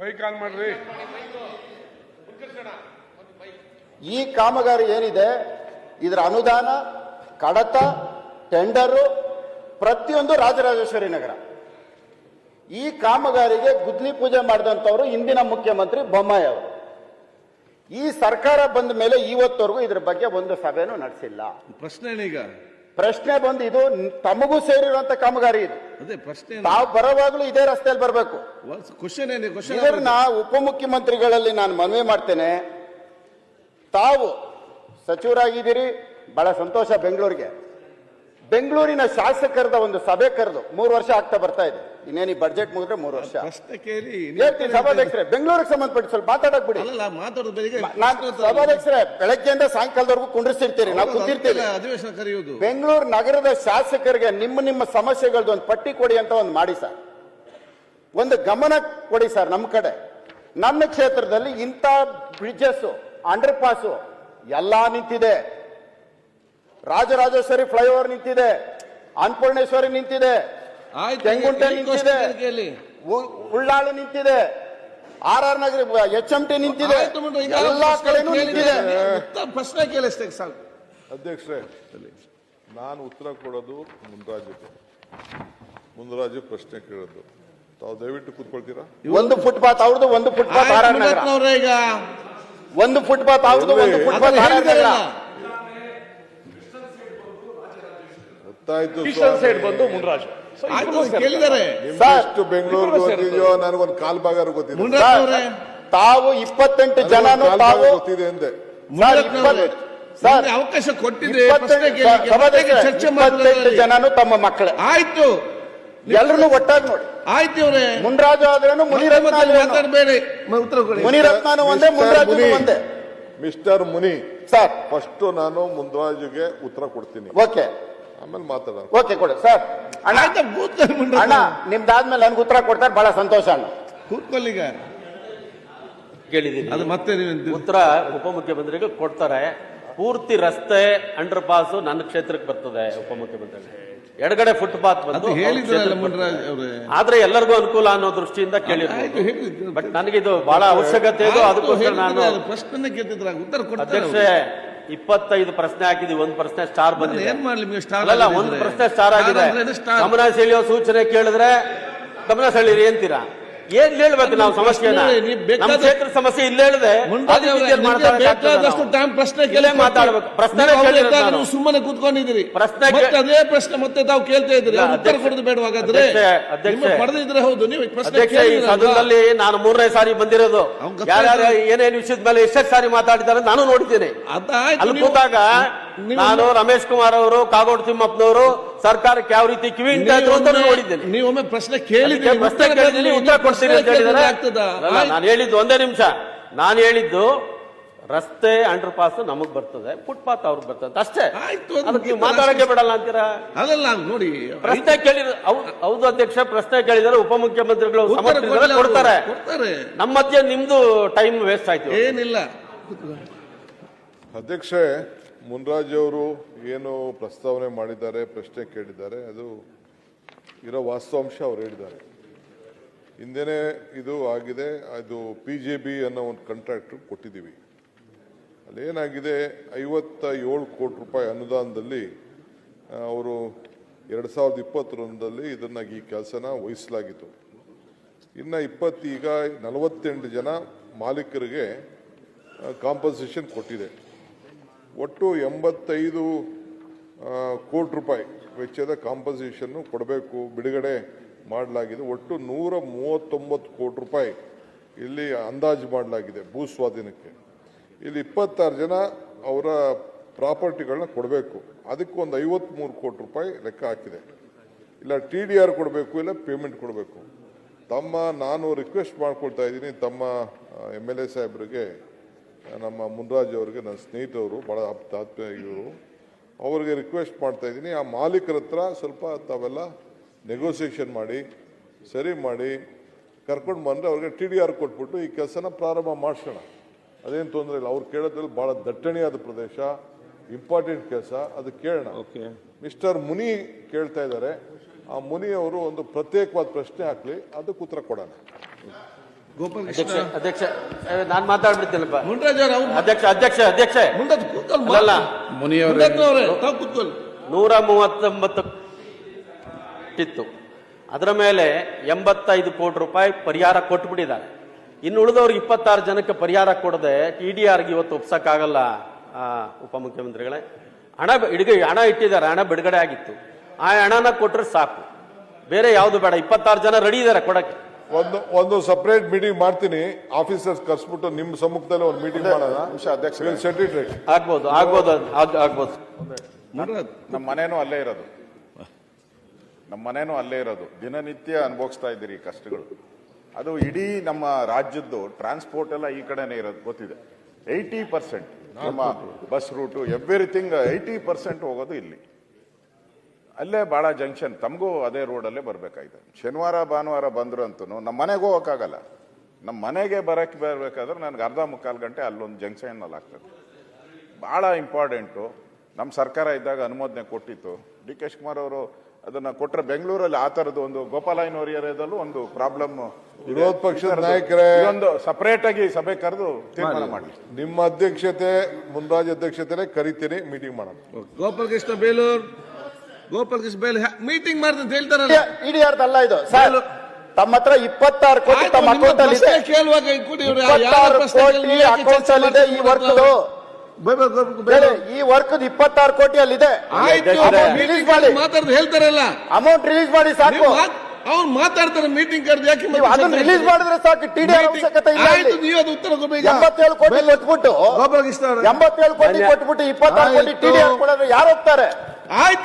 Mic on ಮಾಡ್ರಿ. ಈ ಕಾಮಗಾರಿ ಏನಿದೆ ಇದರ ಅನುದಾನ ಕಡತ ಟೆಂಡರು ಪ್ರತಿಯೊಂದು ರಾಜರಾಜೇಶ್ವರಿ ನಗರ. ಈ ಕಾಮಗಾರಿಗೆ ಗುದ್ಲಿ ಪೂಜೆ ಮಾಡಿದಂಥವ್ರು ಇಂದಿನ ಮುಖ್ಯಮಂತ್ರಿ ಬೊಮ್ಮಾಯಿ ಅವರು. ಈ ಸರ್ಕಾರ ಬಂದ ಮೇಲೆ ಇವತ್ತವರೆಗೂ ಇದ್ರ ಬಗ್ಗೆ ಒಂದು ಸಭೆನೂ ನಡೆಸಿಲ್ಲ. ಪ್ರಶ್ನೆ ಏನೀಗ? ಪ್ರಶ್ನೆ ಬಂದು ಇದು ತಮಗೂ ಸೇರಿರುವಂತ ಕಾಮಗಾರಿ ಇದು. ಅದೇ ಪ್ರಶ್ನೆ ತಾವು ಬರೋವಾಗ್ಲೂ ಇದೇ ರಸ್ತೆಯಲ್ಲಿ ಬರಬೇಕು. ಕ್ವಶನ್ ಏನೇ? ಇದನ್ನ ಉಪಮುಖ್ಯಮಂತ್ರಿಗಳಲ್ಲಿ ನಾನು ಮನವಿ ಮಾಡ್ತೇನೆ. ತಾವು ಸಚಿವರಾಗಿದ್ದೀರಿ ಬಹಳ ಸಂತೋಷ ಬೆಂಗಳೂರಿಗೆ. ಬೆಂಗಳೂರಿನ ಶಾಸಕರದ ಒಂದು ಸಭೆ ಕರೆದು ಮೂರು ವರ್ಷ ಆಗ್ತಾ ಬರ್ತಾ ಇದೆ. ಇನ್ನೇನು ಈ ಬಜೆಟ್ ಮುಗಿದ್ರೆ ಮೂರು ವರ್ಷ. ಹೇಳ್ತೀನಿ ಸಭಾಧ್ಯಕ್ಷರೇ ಬೆಂಗಳೂರಿಗೆ ಸಂಬಂಧಪಟ್ಟ ಸ್ವಲ್ಪ ಮಾತಾಡಕ್ ಬಿಡಿ. ನಾನು ಸಭಾಧ್ಯಕ್ಷರೇ ಬೆಳಗ್ಗೆಯಿಂದ ಸಾಯಂಕಾಲದವರೆಗೂ ಕುಂಡಿರ್ಸಿರ್ತೀರಿ ನಾವು ಕುಂದಿರ್ತೀವಿ. ಅಧಿವೇಶನ ಕರೆಯುವುದು. ಬೆಂಗಳೂರು ನಗರದ ಶಾಸಕರಿಗೆ ನಿಮ್ಮ ನಿಮ್ಮ ಸಮಸ್ಯೆಗಳದ್ದು ಒಂದು ಪಟ್ಟಿ ಕೊಡಿ ಅಂತ ಒಂದು ಮಾಡಿ ಸರ್. ಒಂದು ಗಮನ ಕೊಡಿ ಸರ್ ನಮ್ಮ ಕಡೆ. ನನ್ನ ಕ್ಷೇತ್ರದಲ್ಲಿ ಇಂಥ ಬ್ರಿಡ್ಜಸ್ ಅಂಡರ್ ಪಾಸು ಎಲ್ಲ ನಿಂತಿದೆ. ರಾಜರಾಜೇಶ್ವರಿ ಫ್ಲೈಓವರ್ ನಿಂತಿದೆ. ಅನ್ನಪೂರ್ಣೇಶ್ವರಿ ನಿಂತಿದೆ. ಆಯ್ತು ತೆಂಗುಂಟೆ ನಿಂತಿದೆ. ಉಳ್ಳಾಳು ನಿಂತಿದೆ. R R Nagar H M T ನಿಂತಿದೆ. ಎಲ್ಲಾ ಪ್ರಶ್ನೆ ಕಡೆನೂ ನಿಂತಿದೆ. ಉತ್ತರ ಪ್ರಶ್ನೆ ಕೇಳಿಸ್ತೇವೆ ಸಾಕು. ಅಧ್ಯಕ್ಷರೇ ನಾನು ಉತ್ತರ ಕೊಡೋದು ಮುನ್ರಾಜಿಗೆ ಮುನ್ರಾಜು ಪ್ರಶ್ನೆ ಕೇಳೋದು. ತಾವು ದಯವಿಟ್ಟು ಕೂತ್ಕೊಳ್ತೀರಾ? ಒಂದು ಫುಟ್ಪಾತ್ ಅವ್ರದ್ದು ಒಂದು ಫುಟ್ಪಾತ್ ಆರ್ ಆರ್ ನಗರ. ಒಂದು ಫುಟ್ಪಾತ್ ಅವ್ರದ್ದು ಒಂದು footpath R R Nagar. Eastern side ಬಂದು ಮುನ್ರಾಜ್. ಕೇಳಿದ್ದಾರೆ. ಬೆಂಗಳೂರಿಗೆ ಗೊತ್ತಿದೆಯೋ ನನಗೊಂದು ಕಾಲ್ ಭಾಗ ಗೊತ್ತಿದೆ. ತಾವು ಇಪ್ಪತ್ತೆಂಟು ತಾವು ಗೊತ್ತಿದೆ ಅಂದೆ. ಸರ್, ಅವಕಾಶ ಕೊಟ್ಟಿದ್ರೆ ಇಪ್ಪತ್ತೆಂಟು ಜನನು ತಮ್ಮ ಮಕ್ಕಳೇ. ಆಯ್ತು. ಎಲ್ಲರೂ ಒಟ್ಟಾಗಿ ನೋಡಿ. ಆಯ್ತು ಇವ್ರೆ ಮುನ್ರಾಜು ಆದ್ರೇನು? ಮಾತಾಡಬೇಡಿ. ಮುನಿರತ್ನನು ಒಂದೇ ಮುನ್ರಾಜು ಒಂದೇ. ಮಿಸ್ಟರ್ ಮುನಿ. ಸರ್ ಫಸ್ಟ್ ನಾನು ಮುಂದ್ರಾಜ್ಗೆ ಉತ್ತರ ಕೊಡ್ತೀನಿ. ಓಕೆ ಆಮೇಲೆ ಮಾತಾಡೋಣ. ಓಕೆ ಕೊಡಿ. ಸರ್ ಅಣ್ಣ ಆಯ್ತಾ ಕೂತ್ಕೊಳ್ಳಿ ಮುನಿರತ್ನ. ಅಣ್ಣ ನಿಮ್ದಾದ್ಮೇಲೆ ನನ್ಗೆ ಉತ್ತರ ಕೊಡ್ತಾರೆ ಬಹಳ ಸಂತೋಷ ಅಣ್ಣ. ಕೂತ್ಕೊಳ್ಳಿ ಈಗ. ಕೇಳಿದ್ದೀನಿ. ಅದು ಮತ್ತೆ ನೀವು ಉತ್ತರ ಉಪಮುಖ್ಯಮಂತ್ರಿಗಳು ಕೊಡ್ತಾರೆ. ಪೂರ್ತಿ ರಸ್ತೆ ಅಂಡರ್ ಪಾಸ್ ನನ್ನ ಕ್ಷೇತ್ರಕ್ಕೆ ಬರ್ತದೆ ಉಪಮುಖ್ಯಮಂತ್ರಿ ಎಡಗಡೆ ಫುಟ್ಪಾತ್ ಅದು ಬಂದು ಅವ್ರ ಹೇಳಿದ್ರಲ್ಲ ಕ್ಷೇತ್ರಕ್ಕೆ ಮುನ್ರಾಜ್ ಬರ್ತದೆ. ಅವರೇ. ಆದ್ರೆ ಎಲ್ಲರಿಗೂ ಅನುಕೂಲ ಅನ್ನೋ ದೃಷ್ಟಿಯಿಂದ ಆಯ್ತು ಕೇಳಿರ್ಬೋದು. ಹೇಳಿದ್ರು. ಬಟ್ ನನಗಿದು ಬಹಳ ಅವಶ್ಯಕತೆ ಇದು ಅದಕ್ಕೋಸ್ಕರ ನಾನು ಪ್ರಶ್ನೆ ಕೇಳ್ತಿದ್ರ ಉತ್ತರ ಕೊಡ್ತಾರೆ ಅಧ್ಯಕ್ಷೆ ಇಪ್ಪತ್ತೈದು ಪ್ರಶ್ನೆ ಹಾಕಿದೀವಿ ಒಂದು ಪ್ರಶ್ನೆ ಸ್ಟಾರ್ ಬಂದಿದೆ. ಏನ್ ಮಾಡ್ಲಿ ನೀವು ಸ್ಟಾರ್ ಅಲ್ಲ ಒಂದು ಪ್ರಶ್ನೆ ಸ್ಟಾರ್ ಆಗಿದೆ. ಸ್ಟಾರ್ ಗಮನ ಸೆಳೆಯೋ ಸೂಚನೆ ಕೇಳಿದ್ರೆ ಗಮನ ಸೆಳೀರಿ ಅಂತೀರಾ? ಏನ್ ಹೇಳ್ಬೇಕು ನಾವು ಸಮಸ್ಯೆನ? ನಮ್ಮ ಕ್ಷೇತ್ರ ಸಮಸ್ಯೆ ಇಲ್ಲ ಹೇಳಿದೆ ಬೇಕಾದಷ್ಟು ಟೈಮ್ ಪ್ರಶ್ನೆ ಕೇಳೇ ಮಾತಾಡ್ಬೇಕು. ಪ್ರಶ್ನೆ. ಸುಮ್ಮನೆ ಕೂತ್ಕೊಂಡಿದ್ದೀರಿ. ಪ್ರಶ್ನೆ ಅದೇ ಪ್ರಶ್ನೆ ಮತ್ತೆ ತಾವು ಕೇಳ್ತಾ ಇದ್ರಿ ಉತ್ತರ ಕೊಡೋದು ಬೇಡವಾಗಾದ್ರೆ ಪಡೆದಿದ್ರೆ ಹೌದು. ನೀವು? ಸದನದಲ್ಲಿ ನಾನು ಮೂರನೇ ಸಾರಿ ಬಂದಿರೋದು. ಯಾರ್ಯಾರು ಏನೇನು ವಿಷಯದ ಮೇಲೆ ಎಷ್ಟೇ ಸಾರಿ ಮಾತಾಡಿದ್ದಾರೆ ನಾನು ನೋಡಿದ್ದೇನೆ. ಅಂತ ಅಲ್ಲಿ ಕೂತಾಗ ನಾನು ರಮೇಶ್ ಕುಮಾರ್ ಅವರು ಕಾಗೋಡು ತಿಮ್ಮಪ್ಪನವರು ಸರ್ಕಾರಕ್ಕೆ ಯಾವ ರೀತಿ ಕಿವಿ ನೋಡಿದ್ದೇನೆ. ನೀವೊಮ್ಮೆ ಪ್ರಶ್ನೆ ಕೇಳಿದ್ದೀನಿ ಉತ್ತರ ಕೊಡ್ತೀನಿ ಅಂತ ಹೇಳಿದ್ರೆ? ನಾನು ಹೇಳಿದ್ದು ಒಂದೇ ನಿಮಿಷ. ನಾನು ಹೇಳಿದ್ದು ರಸ್ತೆ ಅಂಡರ್ ಪಾಸ್ ನಮಗ್ ಬರ್ತದೆ ಫುಟ್ಪಾತ್ ಅವ್ರಿಗೆ ಬರ್ತದೆ ಅಷ್ಟೇ. ಅದಕ್ಕೆ ನೀವು ಮಾತಾಡಕ್ಕೆ ಬಿಡಲ್ಲ ಅಂತೀರಾ? ಅದಲ್ಲ ನೋಡಿ. ಪ್ರಶ್ನೆ ಕೇಳಿದ್ರು ಹೌದು ಅಧ್ಯಕ್ಷ ಪ್ರಶ್ನೆ ಕೇಳಿದರೆ ಉಪಮುಖ್ಯಮಂತ್ರಿಗಳು ಕೊಡ್ತಾರೆ. ನಮ್ಮ ಮಧ್ಯೆ ನಿಮ್ದು ಟೈಮ್ ವೇಸ್ಟ್ ಆಯ್ತು. ಏನಿಲ್ಲ. ಅಧ್ಯಕ್ಷೆ, ಮುನ್ರಾಜ್ ಅವರು ಏನು ಪ್ರಸ್ತಾವನೆ ಮಾಡಿದ್ದಾರೆ, ಪ್ರಶ್ನೆ ಕೇಳಿದ್ದಾರೆ, ಅದು ಇರೋ ವಾಸ್ತವಾಂಶ ಅವ್ರು ಹೇಳಿದ್ದಾರೆ. ಹಿಂದೆನೇ ಇದು ಆಗಿದೆ, ಅದು ಪಿ ಜೆ ಬಿ ಅನ್ನೋ ಒಂದು ಕಾಂಟ್ರಾಕ್ಟ್ ಕೊಟ್ಟಿದ್ದೀವಿ. ಅಲ್ಲೇನಾಗಿದೆ ಐವತ್ತ ಏಳು ಕೋಟಿ ರೂಪಾಯಿ ಅನುದಾನದಲ್ಲಿ ಅವರು ಎರಡು ಸಾವಿರದ ಇಪ್ಪತ್ತೊಂದರಲ್ಲಿ ಇದನ್ನ ಈ ಕೆಲಸನ ವಹಿಸಲಾಗಿತ್ತು. ಇನ್ನು ಇಪ್ಪತ್ತೀಗ ನಲವತ್ತೆಂಟು ಜನ ಮಾಲೀಕರಿಗೆ ಕಾಂಪನ್ಸೇಷನ್ ಕೊಟ್ಟಿದೆ. ಒಟ್ಟು ಎಂಬತ್ತೈದು ಕೋಟಿ ರೂಪಾಯಿ ವೆಚ್ಚದ ಕಾಂಪನ್ಸೇಷನ್ನು ಕೊಡಬೇಕು, ಬಿಡುಗಡೆ ಮಾಡಲಾಗಿದೆ. ಒಟ್ಟು ನೂರ ಮೂವತ್ತೊಂಬತ್ತು ಕೋಟಿ ರೂಪಾಯಿ ಇಲ್ಲಿ ಅಂದಾಜು ಮಾಡಲಾಗಿದೆ ಭೂ ಸ್ವಾಧೀನಕ್ಕೆ. ಇಲ್ಲಿ ಇಪ್ಪತ್ತಾರು ಜನ ಅವರ ಪ್ರಾಪರ್ಟಿಗಳನ್ನ ಕೊಡಬೇಕು. ಅದಕ್ಕೆ ಒಂದು ಐವತ್ಮೂರು ಕೋಟಿ ರೂಪಾಯಿ ಲೆಕ್ಕ ಹಾಕಿದೆ. ಇಲ್ಲ, ಟಿ ಡಿ ಆರ್ ಕೊಡಬೇಕು, ಇಲ್ಲ ಪೇಮೆಂಟ್ ಕೊಡಬೇಕು. ತಮ್ಮ, ನಾನು ರಿಕ್ವೆಸ್ಟ್ ಮಾಡ್ಕೊಳ್ತಾ ಇದ್ದೀನಿ ತಮ್ಮ ಎಂ ಎಲ್ ಎ ಸಾಹೇಬರಿಗೆ ನಮ್ಮ ಮುನ್ರಾಜ್ ಅವರಿಗೆ ನನ್ನ ಸ್ನೇಹಿತರು ಭಾಳ ಆತ್ಮೀಯರು. ಅವರಿಗೆ ರಿಕ್ವೆಸ್ಟ್ ಮಾಡ್ತಾ ಇದ್ದೀನಿ. ಆ ಮಾಲೀಕರ ಹತ್ರ ಸ್ವಲ್ಪ ತಾವೆಲ್ಲ ನೆಗೋಸಿಯೇಷನ್ ಮಾಡಿ ಸರಿ ಮಾಡಿ ಕರ್ಕೊಂಡು ಬಂದರೆ ಅವ್ರಿಗೆ ಟಿ ಡಿ ಆರ್ ಕೊಟ್ಬಿಟ್ಟು ಈ ಕೆಲಸನ ಪ್ರಾರಂಭ ಮಾಡಿಸೋಣ. ಅದೇನು ತೊಂದರೆ ಇಲ್ಲ. ಅವ್ರು ಕೇಳೋದ್ರಲ್ಲಿ ಭಾಳ ದಟ್ಟಣೆಯಾದ ಪ್ರದೇಶ ಇಂಪಾರ್ಟೆಂಟ್ ಕೆಲಸ ಅದು ಕೇಳೋಣ. ಮಿಸ್ಟರ್ ಮುನಿ ಕೇಳ್ತಾ ಇದ್ದಾರೆ. ಆ ಮುನಿ ಅವರು ಒಂದು ಪ್ರತ್ಯೇಕವಾದ ಪ್ರಶ್ನೆ ಹಾಕಲಿ ಅದಕ್ಕೆ ಉತ್ತರ ಕೊಡೋಣ. ಗೋಪಾಲ್ ಅಧ್ಯಕ್ಷ ಅಧ್ಯಕ್ಷ ನಾನು ಮಾತಾಡ್ಬಿಡ್ತೀನಪ್ಪ ಮುನ್ರಾಜ್ ಅವ್ರು ಅವ್ರು ಅಧ್ಯಕ್ಷ ಅಧ್ಯಕ್ಷ ಅಧ್ಯಕ್ಷ. ಮುಂದತ್ ಕೂತ್ಕೊಳ್ಳಿ ಅಲ್ಲಲ್ಲ. ಮುನಿಯವ್ರೆ. ತಾವು ಕೂತ್ಕೊಳ್ಳಿ ನೂರ ಮೂವತ್ತೊಂಬತ್ತು ಇತ್ತು ಅದರ ಮೇಲೆ ಎಂಬತ್ತೈದು ಕೋಟಿ ರೂಪಾಯಿ ಪರಿಹಾರ ಕೊಟ್ಬಿಟ್ಟಿದ್ದಾರೆ. ಇನ್ನು ಉಳಿದವ್ರಿಗೆ ಇಪ್ಪತ್ತಾರು ಜನಕ್ಕೆ ಪರಿಹಾರ ಕೊಡದೆ ಟಿ ಡಿ ಆರ್ಗೆ ಇವತ್ತು ಒಪ್ಸಕ್ಕಾಗಲ್ಲ ಆ, ಉಪಮುಖ್ಯಮಂತ್ರಿಗಳೇ. ಹಣ ಇಡಿಗೆ ಇಡ್ಗೆ ಹಣ ಇಟ್ಟಿದ್ದಾರೆ ಹಣ ಬಿಡುಗಡೆ ಆಗಿತ್ತು. ಆ ಹಣನ ಕೊಟ್ಟರೆ ಸಾಕು. ಬೇರೆ ಯಾವುದು ಬೇಡ ಇಪ್ಪತ್ತಾರು ಜನ ರೆಡಿ ಇದ್ದಾರೆ ಕೊಡಕ್ಕೆ. ಒಂದು ಒಂದು ಸಪರೇಟ್ ಮೀಟಿಂಗ್ ಮಾಡ್ತೀನಿ. ಆಫೀಸರ್ಸ್ ಕರ್ಸ್ಬಿಟ್ಟು ನಿಮ್ಮ ಸಮ್ಮುಖದಲ್ಲಿ ಒಂದು ಮೀಟಿಂಗ್ ಮಾಡೋಣ. ನಿಮಿಷ ಅಧ್ಯಕ್ಷ ಸೆಟ್ ಇಟ್ ರೈಟ್ ಆಗ್ಬೋದು ಆಗ್ಬೋದು ಆಗ್- ಆಗ್ಬೋದು. ನಮ್ಮ ಮನೇನೂ ಅಲ್ಲೇ ಇರೋದು. ನಮ್ಮ ಮನೇನೂ ಅಲ್ಲೇ ಇರೋದು. ದಿನನಿತ್ಯ ಅನುಭವಿಸ್ತಾ ಇದ್ದೀರಿ ಈ ಕಷ್ಟಗಳು. ಅದು ಇಡೀ ನಮ್ಮ ರಾಜ್ಯದ್ದು ಟ್ರಾನ್ಸ್ಪೋರ್ಟ್ ಎಲ್ಲ ಈ ಕಡೆನೇ ಇರೋದು ಗೊತ್ತಿದೆ. ಏಯ್ಟಿ ಪರ್ಸೆಂಟ್ ನಮ್ಮ bus route everything eighty percent ಹೋಗೋದು ಇಲ್ಲಿ. ಅಲ್ಲೇ ಭಾಳ ಜಂಕ್ಷನ್ ತಮಗೂ ಅದೇ ರೋಡಲ್ಲೇ ಬರಬೇಕಾಯ್ತು. ಶನಿವಾರ ಭಾನುವಾರ ಬಂದರು ಅಂತೂ ನಮ್ಮ ಮನೆಗೆ ಹೋಗೋಕ್ಕಾಗಲ್ಲ. ನಮ್ಮ ಮನೆಗೆ ಬರಕ್ಕೆ ಬರಬೇಕಾದ್ರೆ ನನಗೆ ಅರ್ಧ ಮುಕ್ಕಾಲು ಗಂಟೆ ಅಲ್ಲೊಂದು ಜಂಕ್ಷನ್ನಲ್ಲಿ ಆಗ್ತದೆ. ಭಾಳ ಇಂಪಾರ್ಟೆಂಟು. ನಮ್ಮ ಸರ್ಕಾರ ಇದ್ದಾಗ ಅನುಮೋದನೆ ಕೊಟ್ಟಿತ್ತು. ಡಿ ಕೆ ಶಿವಕುಮಾರ್ ಅವರು ಅದನ್ನು ಕೊಟ್ಟರೆ ಬೆಂಗಳೂರಲ್ಲಿ ಆ ಥರದ್ದು ಒಂದು ಗೋಪಾಲಯ್ಯನವ್ರ ಏರಿಯಾದಲ್ಲೂ ಒಂದು ಪ್ರಾಬ್ಲಮ್ ವಿರೋಧ ಪಕ್ಷದ ನಾಯಕರೇ. ಒಂದು ಸಪರೇಟ್ ಆಗಿ ಸಭೆ ಕರೆದು ತೀರ್ಮಾನ ಮಾಡಿ. ನಿಮ್ಮ ಅಧ್ಯಕ್ಷತೆ ಮುನ್ರಾಜ್ ಅಧ್ಯಕ್ಷತೆನೇ ಕರಿತೀನಿ ಮೀಟಿಂಗ್ ಮಾಡೋಣ. ಗೋಪಾಲಕೃಷ್ಣ ಬೇಲೂರ್. ಗೋಪಾಲ್ ಕೃಷ್ಣ ಮೀಟಿಂಗ್ ಮಾಡಿದಂತ ಹೇಳ್ತಾರಲ್ಲ. ಇಡಿ ಅಲ್ಲ ಇದು. ಸರ್ ತಮ್ಮ ಹತ್ರ ಇಪ್ಪತ್ತಾರು ಕೋಟಿ ತಮ್ಮ ಅಕೌಂಟ್ ಅಲ್ಲಿ ಇದೆ. ಕೇಳುವಾಗ ಕೋಟಿ ಅಕೌಂಟ್ ಅಲ್ಲಿ ಇದೆ ಈ ವರ್ಕ್ ಈ ವರ್ಕ್ ಇಪ್ಪತ್ತಾರು ಕೋಟಿ ಅಲ್ಲಿ ಇದೆ. ಆಯ್ತು Amount ಮೀಟಿಂಗ್ release ಮಾಡಿ. ಮಾತಾಡ್ದು ಹೇಳ್ತಾರಲ್ಲ. ಅಮೌಂಟ್ ರಿಲೀಸ್ ಮಾಡಿ ಸಾಕು. ಅವ್ರು ಮಾತಾಡ್ತಾರೆ ಮೀಟಿಂಗ್ ಕರೆದು ಯಾಕೆ ನೀವು ಅದನ್ನ ರಿಲೀಸ್ ಮಾಡಿದ್ರೆ ಸಾಕು. ಟಿಡಿ ಅವಶ್ಯಕತೆ ಇಲ್ಲ ಆಯ್ತು. ನೀವು ಅದು ಉತ್ತರ ಕೊಡಬೇಕು ಎಂಬತ್ತೇಳು ಕೋಟಿ ಕೊಟ್ಬಿಟ್ಟು ಗೋಪಾಲ್ ಕೃಷ್ಣ ಅವರೇ. ಎಂಬತ್ತೇಳು ಕೋಟಿ ಕೊಟ್ಬಿಟ್ಟು ಇಪ್ಪತ್ತಾರು ಕೋಟಿ ಟಿಡಿ ಡಿ ಕೊಡೋದು ಯಾರು ಹೋಗ್ತಾರೆ? ಆಯ್ತು.